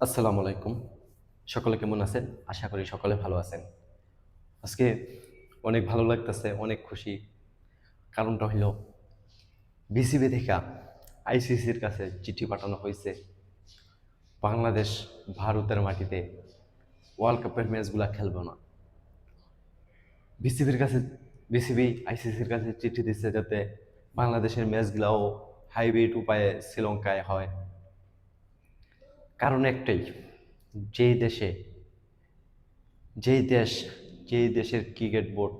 আসসালামু আলাইকুম। সকলে কেমন আছেন? আশা করি সকলে ভালো আছেন। আজকে অনেক ভালো লাগতেছে, অনেক খুশি। কারণটা হইল, বিসিবি থেকে আইসিসির কাছে চিঠি পাঠানো হয়েছে। বাংলাদেশ ভারতের মাটিতে ওয়ার্ল্ড কাপের ম্যাচগুলা খেলবে না। বিসিবির কাছে, বিসিবি আইসিসির কাছে চিঠি দিচ্ছে যাতে বাংলাদেশের ম্যাচগুলাও হাইব্রিড উপায়ে শ্রীলঙ্কায় হয়। কারণ একটাই, যেই দেশে, যেই দেশ, যেই দেশের ক্রিকেট বোর্ড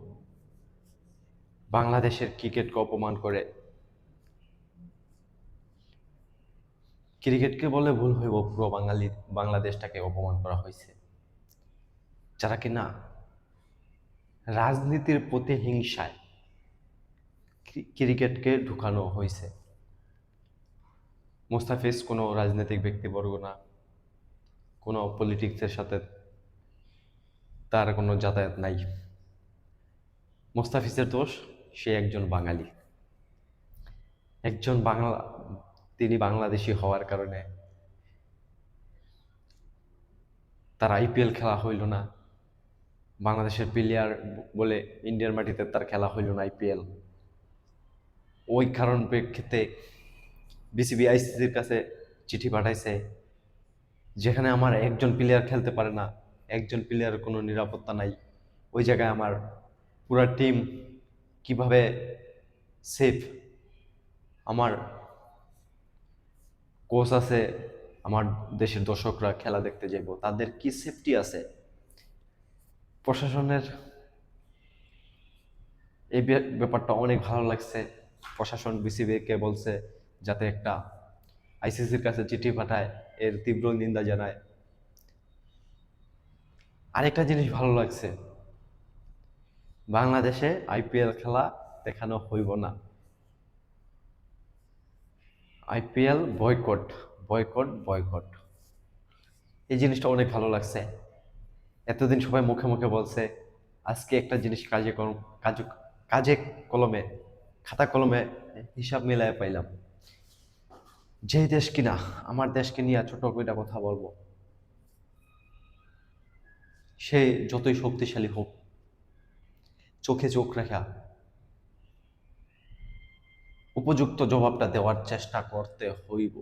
বাংলাদেশের ক্রিকেটকে অপমান করে, ক্রিকেটকে বলে ভুল হইব পুরো বাঙালি, বাংলাদেশটাকে অপমান করা হয়েছে যারা কিনা রাজনীতির প্রতিহিংসায় ক্রি- ক্রিকেটকে ঢুকানো হয়েছে মোস্তাফিজ কোনো রাজনৈতিক ব্যক্তিবর্গ না। কোনো পলিটিক্সের সাথে তার কোনো যাতায়াত নাই। মোস্তাফিজের দোষ, সে একজন বাঙালি। একজন বাংলা, তিনি বাংলাদেশি হওয়ার কারণে তার আইপিএল খেলা হইল না। বাংলাদেশের প্লেয়ার বলে ইন্ডিয়ার মাটিতে তার খেলা হইল না আইপিএল। ওই কারণ প্রেক্ষিতে বিসিবি, আইসিসির কাছে চিঠি পাঠাইছে। যেখানে আমার একজন প্লেয়ার খেলতে পারে না, একজন প্লেয়ারের কোনো নিরাপত্তা নাই, ওই জায়গায় আমার পুরো টিম কীভাবে সেফ আমার কোচ আছে, আমার দেশের দর্শকরা খেলা দেখতে যাইব, তাদের কি সেফটি আছে? প্রশাসনের এই ব্যাপারটা অনেক ভালো লাগছে। প্রশাসন বিসিবিকে বলছে, যাতে একটা আইসিসির কাছে চিঠি পাঠায়, এর তীব্র নিন্দা জানায়। আরেকটা জিনিস ভালো লাগছে, বাংলাদেশে আইপিএল খেলা দেখানো হইব না। আইপিএল বয়কট বয়কট বয়কট এই জিনিসটা অনেক ভালো লাগছে। এতদিন সবাই মুখে মুখে বলছে, আজকে একটা জিনিস কাজে কাজে কাজে কলমে, খাতা কলমে হিসাব মিলায় পাইলাম। যে দেশ কিনা, আমার দেশকে নিয়ে ছোট কইটা কথা বলব। সে যতই শক্তিশালী হোক, চোখে চোখ রেখা, উপযুক্ত জবাবটা দেওয়ার চেষ্টা করতে হইব।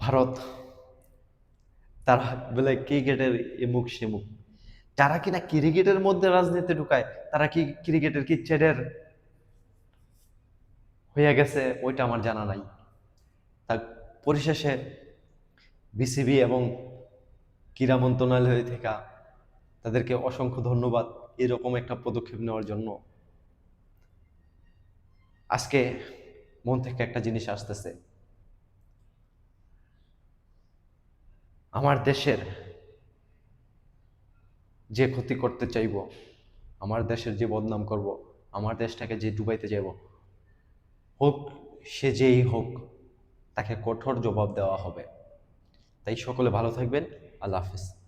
ভারত, তারা বলে ক্রিকেটের এমুক সেমুক যারা কিনা ক্রিকেটের মধ্যে রাজনীতি ঢুকায়, তারা কি ক্রিকেটের কি চেডের হয়ে গেছে, ওইটা আমার জানা নাই। তা পরিশেষে বিসিবি এবং ক্রীড়া মন্ত্রণালয় থেকে তাদেরকে অসংখ্য ধন্যবাদ এরকম একটা পদক্ষেপ নেওয়ার জন্য। আজকে মন থেকে একটা জিনিস আসতেছে। আমার দেশের যে ক্ষতি করতে চাইব, আমার দেশের যে বদনাম করব, আমার দেশটাকে যে ডুবাইতে চাইব হোক সে যেই হোক, তাকে কঠোর জবাব দেওয়া হবে। তাই সকলে ভালো থাকবেন। আল্লাহ হাফিজ।